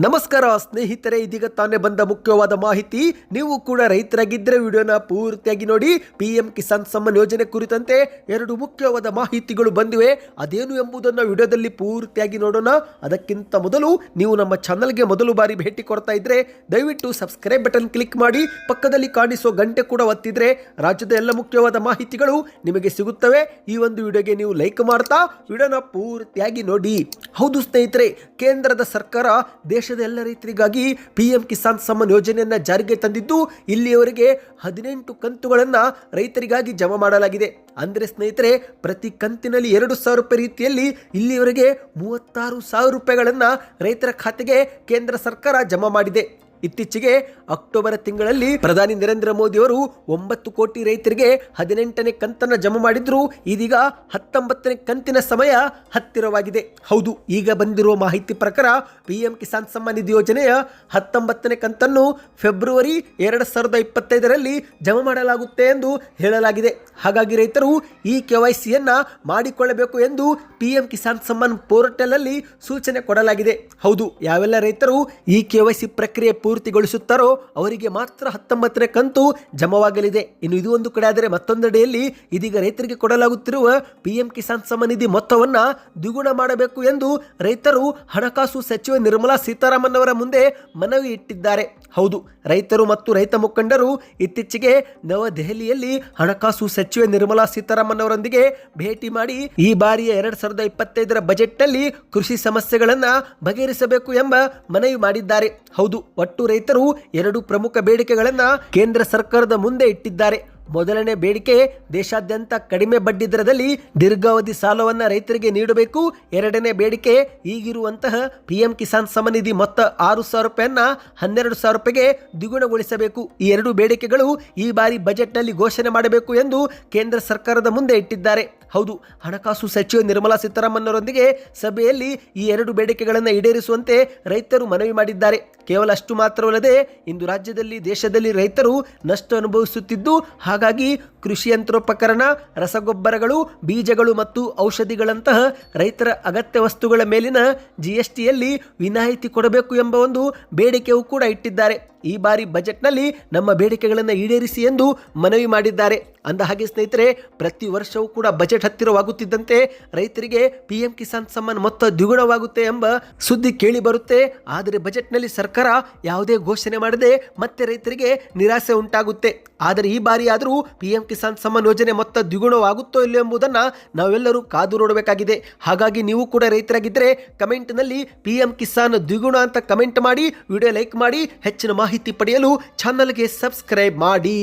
ನಮಸ್ಕಾರ, ಸ್ನೇಹಿತರೆ. ಇದೀಗ ತಾನೇ ಬಂದ ಮುಖ್ಯವಾದ ಮಾಹಿತಿ. ನೀವು ಕೂಡ ರೈತರಾಗಿದ್ದರೆ ವಿಡಿಯೋನ ಪೂರ್ತಿಯಾಗಿ ನೋಡಿ. ಪಿ ಎಂ ಕಿಸಾನ್ ಸಮ್ಮಾನ್ ಯೋಜನೆ ಕುರಿತಂತೆ ಎರಡು ಮುಖ್ಯವಾದ ಮಾಹಿತಿಗಳು ಬಂದಿವೆ. ಅದೇನು ಎಂಬುದನ್ನು ವಿಡಿಯೋದಲ್ಲಿ ಪೂರ್ತಿಯಾಗಿ ನೋಡೋಣ. ಅದಕ್ಕಿಂತ ಮೊದಲು ನೀವು ನಮ್ಮ ಚಾನಲ್ಗೆ ಮೊದಲು ಬಾರಿ ಭೇಟಿ ಕೊಡ್ತಾ ಇದ್ರೆ, ದಯವಿಟ್ಟು ಸಬ್ಸ್ಕ್ರೈಬ್ ಬಟನ್ ಕ್ಲಿಕ್ ಮಾಡಿ. ಪಕ್ಕದಲ್ಲಿ ಕಾಣಿಸೋ ಗಂಟೆ ಕೂಡ ಒತ್ತಿದ್ರೆ ರಾಜ್ಯದ ಎಲ್ಲ ಮುಖ್ಯವಾದ ಮಾಹಿತಿಗಳು ನಿಮಗೆ ಸಿಗುತ್ತವೆ. ಈ ಒಂದು ವಿಡಿಯೋಗೆ ನೀವು ಲೈಕ್ ಮಾಡ್ತಾ, ವಿಡಿಯೋನ ಪೂರ್ತಿಯಾಗಿ ನೋಡಿ. ಹೌದು ಸ್ನೇಹಿತರೆ, ಕೇಂದ್ರದ ಸರ್ಕಾರ ದೇಶದ ಎಲ್ಲ ರೈತರಿಗಾಗಿ ಪಿ ಎಂ ಕಿಸಾನ್ ಸಮ್ಮಾನ್ ಯೋಜನೆಯನ್ನು ಜಾರಿಗೆ ತಂದಿದ್ದು, ಇಲ್ಲಿಯವರೆಗೆ ಹದಿನೆಂಟು ಕಂತುಗಳನ್ನು ರೈತರಿಗಾಗಿ ಜಮಾ ಮಾಡಲಾಗಿದೆ. ಅಂದರೆ ಸ್ನೇಹಿತರೆ, ಪ್ರತಿ ಕಂತಿನಲ್ಲಿ ಎರಡು ಸಾವಿರ ರೂಪಾಯಿ ರೀತಿಯಲ್ಲಿ ಇಲ್ಲಿಯವರೆಗೆ ಮೂವತ್ತಾರು ಸಾವಿರ ರೂಪಾಯಿಗಳನ್ನು ರೈತರ ಖಾತೆಗೆ ಕೇಂದ್ರ ಸರ್ಕಾರ ಜಮಾ ಮಾಡಿದೆ. ಇತ್ತೀಚೆಗೆ ಅಕ್ಟೋಬರ್ ತಿಂಗಳಲ್ಲಿ ಪ್ರಧಾನಿ ನರೇಂದ್ರ ಮೋದಿ ಅವರು ಒಂಬತ್ತು ಕೋಟಿ ರೈತರಿಗೆ ಹದಿನೆಂಟನೇ ಕಂತನ್ನು ಜಮಾ ಮಾಡಿದ್ರು. ಇದೀಗ ಹತ್ತೊಂಬತ್ತನೇ ಕಂತಿನ ಸಮಯ ಹತ್ತಿರವಾಗಿದೆ. ಹೌದು, ಈಗ ಬಂದಿರುವ ಮಾಹಿತಿ ಪ್ರಕಾರ ಪಿಎಂ ಕಿಸಾನ್ ಸಮ್ಮಾನ್ ನಿಧಿ ಯೋಜನೆಯ ಹತ್ತೊಂಬತ್ತನೇ ಕಂತನ್ನು ಫೆಬ್ರವರಿ ಎರಡು ಸಾವಿರದ ಇಪ್ಪತ್ತೈದರಲ್ಲಿ ಜಮಾ ಮಾಡಲಾಗುತ್ತೆ ಎಂದು ಹೇಳಲಾಗಿದೆ. ಹಾಗಾಗಿ ರೈತರು ಈ ಕೆ ವೈ ಸಿಯನ್ನ ಮಾಡಿಕೊಳ್ಳಬೇಕು ಎಂದು ಪಿಎಂ ಕಿಸಾನ್ ಸಮ್ಮಾನ್ ಪೋರ್ಟಲ್ ಅಲ್ಲಿ ಸೂಚನೆ ಕೊಡಲಾಗಿದೆ. ಹೌದು, ಯಾವೆಲ್ಲ ರೈತರು ಈ ಕೆವೈಸಿ ಪ್ರಕ್ರಿಯೆ ಪೂರ್ತಿಗೊಳಿಸುತ್ತಾರೋ ಅವರಿಗೆ ಮಾತ್ರ ಹತ್ತೊಂಬತ್ತನೇ ಕಂತು ಜಮವಾಗಲಿದೆ. ಇನ್ನು ಇದು ಒಂದು ಕಡೆ ಆದರೆ ಮತ್ತೊಂದೆಡೆಯಲ್ಲಿ ಇದೀಗ ರೈತರಿಗೆ ಕೊಡಲಾಗುತ್ತಿರುವ ಪಿ ಎಂ ಕಿಸಾನ್ ನಿಧಿ ಮೊತ್ತವನ್ನ ದ್ವಿಗುಣ ಮಾಡಬೇಕು ಎಂದು ರೈತರು ಹಣಕಾಸು ಸಚಿವೆ ನಿರ್ಮಲಾ ಸೀತಾರಾಮನ್ ಅವರ ಮುಂದೆ ಮನವಿ ಇಟ್ಟಿದ್ದಾರೆ. ಹೌದು, ರೈತರು ಮತ್ತು ರೈತ ಮುಖಂಡರು ಇತ್ತೀಚೆಗೆ ನವದೆಹಲಿಯಲ್ಲಿ ಹಣಕಾಸು ಸಚಿವೆ ನಿರ್ಮಲಾ ಸೀತಾರಾಮನ್ ಅವರೊಂದಿಗೆ ಭೇಟಿ ಮಾಡಿ ಈ ಬಾರಿಯ ಎರಡ್ ಸಾವಿರದ ಇಪ್ಪತ್ತೈದರ ಬಜೆಟ್ನಲ್ಲಿ ಕೃಷಿ ಸಮಸ್ಯೆಗಳನ್ನು ಬಗೆಹರಿಸಬೇಕು ಎಂಬ ಮನವಿ ಮಾಡಿದ್ದಾರೆ. ಹೌದು, ಒಟ್ಟು ರೈತರು ಎರಡು ಪ್ರಮುಖ ಬೇಡಿಕೆಗಳನ್ನು ಕೇಂದ್ರ ಸರ್ಕಾರದ ಮುಂದೆ ಇಟ್ಟಿದ್ದಾರೆ. ಮೊದಲನೇ ಬೇಡಿಕೆ ದೇಶಾದ್ಯಂತ ಕಡಿಮೆ ಬಡ್ಡಿ ದರದಲ್ಲಿ ದೀರ್ಘಾವಧಿ ಸಾಲವನ್ನು ರೈತರಿಗೆ ನೀಡಬೇಕು. ಎರಡನೇ ಬೇಡಿಕೆ ಈಗಿರುವಂತಹ ಪಿಎಂ ಕಿಸಾನ್ ಸಮನಿಧಿ ಮೊತ್ತ ಆರು ಸಾವಿರ ರೂಪಾಯಿಯನ್ನ ಹನ್ನೆರಡು ಸಾವಿರ ರೂಪಾಯಿಗೆ ದ್ವಿಗುಣಗೊಳಿಸಬೇಕು. ಈ ಎರಡು ಬೇಡಿಕೆಗಳು ಈ ಬಾರಿ ಬಜೆಟ್ನಲ್ಲಿ ಘೋಷಣೆ ಮಾಡಬೇಕು ಎಂದು ಕೇಂದ್ರ ಸರ್ಕಾರದ ಮುಂದೆ ಇಟ್ಟಿದ್ದಾರೆ. ಹೌದು, ಹಣಕಾಸು ಸಚಿವ ನಿರ್ಮಲಾ ಸೀತಾರಾಮನ್ ಅವರೊಂದಿಗೆ ಸಭೆಯಲ್ಲಿ ಈ ಎರಡು ಬೇಡಿಕೆಗಳನ್ನು ಈಡೇರಿಸುವಂತೆ ರೈತರು ಮನವಿ ಮಾಡಿದ್ದಾರೆ. ಕೇವಲ ಅಷ್ಟು ಮಾತ್ರವಲ್ಲದೆ ಇಂದು ರಾಜ್ಯದಲ್ಲಿ, ದೇಶದಲ್ಲಿ ರೈತರು ನಷ್ಟ ಅನುಭವಿಸುತ್ತಿದ್ದು, ಹಾಗಾಗಿ ಕೃಷಿ ಯಂತ್ರೋಪಕರಣ, ರಸಗೊಬ್ಬರಗಳು, ಬೀಜಗಳು ಮತ್ತು ಔಷಧಿಗಳಂತಹ ರೈತರ ಅಗತ್ಯ ವಸ್ತುಗಳ ಮೇಲಿನ ಜಿ ಎಸ್ ಟಿಯಲ್ಲಿ ವಿನಾಯಿತಿ ಕೊಡಬೇಕು ಎಂಬ ಒಂದು ಬೇಡಿಕೆಯೂ ಕೂಡ ಇಟ್ಟಿದ್ದಾರೆ. ಈ ಬಾರಿ ಬಜೆಟ್ನಲ್ಲಿ ನಮ್ಮ ಬೇಡಿಕೆಗಳನ್ನು ಈಡೇರಿಸಿ ಎಂದು ಮನವಿ ಮಾಡಿದ್ದಾರೆ. ಅಂದ ಹಾಗೆ ಸ್ನೇಹಿತರೆ, ಪ್ರತಿ ವರ್ಷವೂ ಕೂಡ ಬಜೆಟ್ ಹತ್ತಿರವಾಗುತ್ತಿದ್ದಂತೆ ರೈತರಿಗೆ ಪಿ ಎಂ ಕಿಸಾನ್ ಸಮ್ಮಾನ್ ಮೊತ್ತ ದ್ವಿಗುಣವಾಗುತ್ತೆ ಎಂಬ ಸುದ್ದಿ ಕೇಳಿ ಬರುತ್ತೆ. ಆದರೆ ಬಜೆಟ್ನಲ್ಲಿ ಸರ್ಕಾರ ಯಾವುದೇ ಘೋಷಣೆ ಮಾಡದೆ ಮತ್ತೆ ರೈತರಿಗೆ ನಿರಾಸೆ ಉಂಟಾಗುತ್ತೆ. ಆದರೆ ಈ ಬಾರಿಯಾದರೂ ಪಿ ಎಂ ಕಿಸಾನ್ ಸಮ್ಮಾನ್ ಯೋಜನೆ ಮೊತ್ತ ದ್ವಿಗುಣವಾಗುತ್ತೋ ಇಲ್ಲೋ ಎಂಬುದನ್ನು ನಾವೆಲ್ಲರೂ ಕಾದು ನೋಡಬೇಕಾಗಿದೆ. ಹಾಗಾಗಿ ನೀವು ಕೂಡ ರೈತರಾಗಿದ್ದರೆ ಕಮೆಂಟ್ನಲ್ಲಿ ಪಿ ಎಂ ಕಿಸಾನ್ ದ್ವಿಗುಣ ಅಂತ ಕಮೆಂಟ್ ಮಾಡಿ, ವಿಡಿಯೋ ಲೈಕ್ ಮಾಡಿ, ಹೆಚ್ಚಿನ ಮಾಹಿತಿ ಪಡೆಯಲು ಚಾನಲ್ಗೆ ಸಬ್ಸ್ಕ್ರೈಬ್ ಮಾಡಿ.